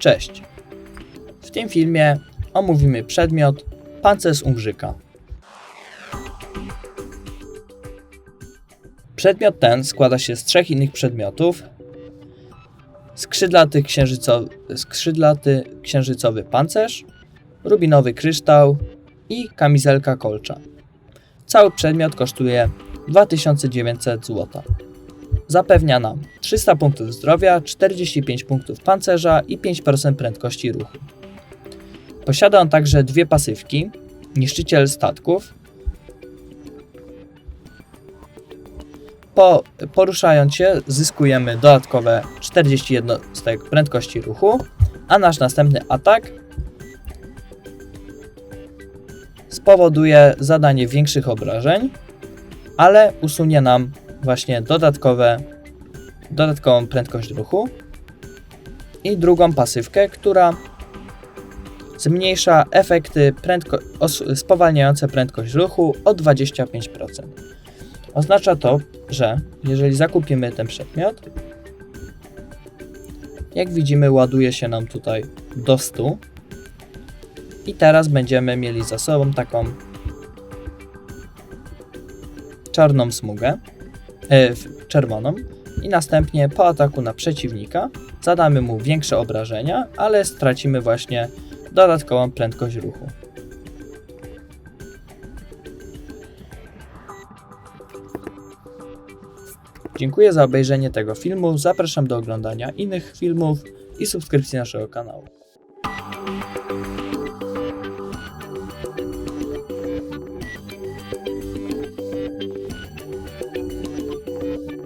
Cześć! W tym filmie omówimy przedmiot pancerz Ungrzyka. Przedmiot ten składa się z trzech innych przedmiotów. Skrzydlaty, księżyco, skrzydlaty księżycowy pancerz, rubinowy kryształ i kamizelka kolcza. Cały przedmiot kosztuje 2900 zł. Zapewnia nam 300 punktów zdrowia, 45 punktów pancerza i 5% prędkości ruchu. Posiada on także dwie pasywki: niszczyciel statków. Po, poruszając się, zyskujemy dodatkowe 40 jednostek prędkości ruchu, a nasz następny atak spowoduje zadanie większych obrażeń, ale usunie nam właśnie dodatkowe, dodatkową prędkość ruchu i drugą pasywkę, która zmniejsza efekty prędko- spowalniające prędkość ruchu o 25%. Oznacza to, że jeżeli zakupimy ten przedmiot, jak widzimy ładuje się nam tutaj do 100 i teraz będziemy mieli za sobą taką czarną smugę, e, w- czerwoną i następnie po ataku na przeciwnika zadamy mu większe obrażenia, ale stracimy właśnie dodatkową prędkość ruchu. Dziękuję za obejrzenie tego filmu. Zapraszam do oglądania innych filmów i subskrypcji naszego kanału.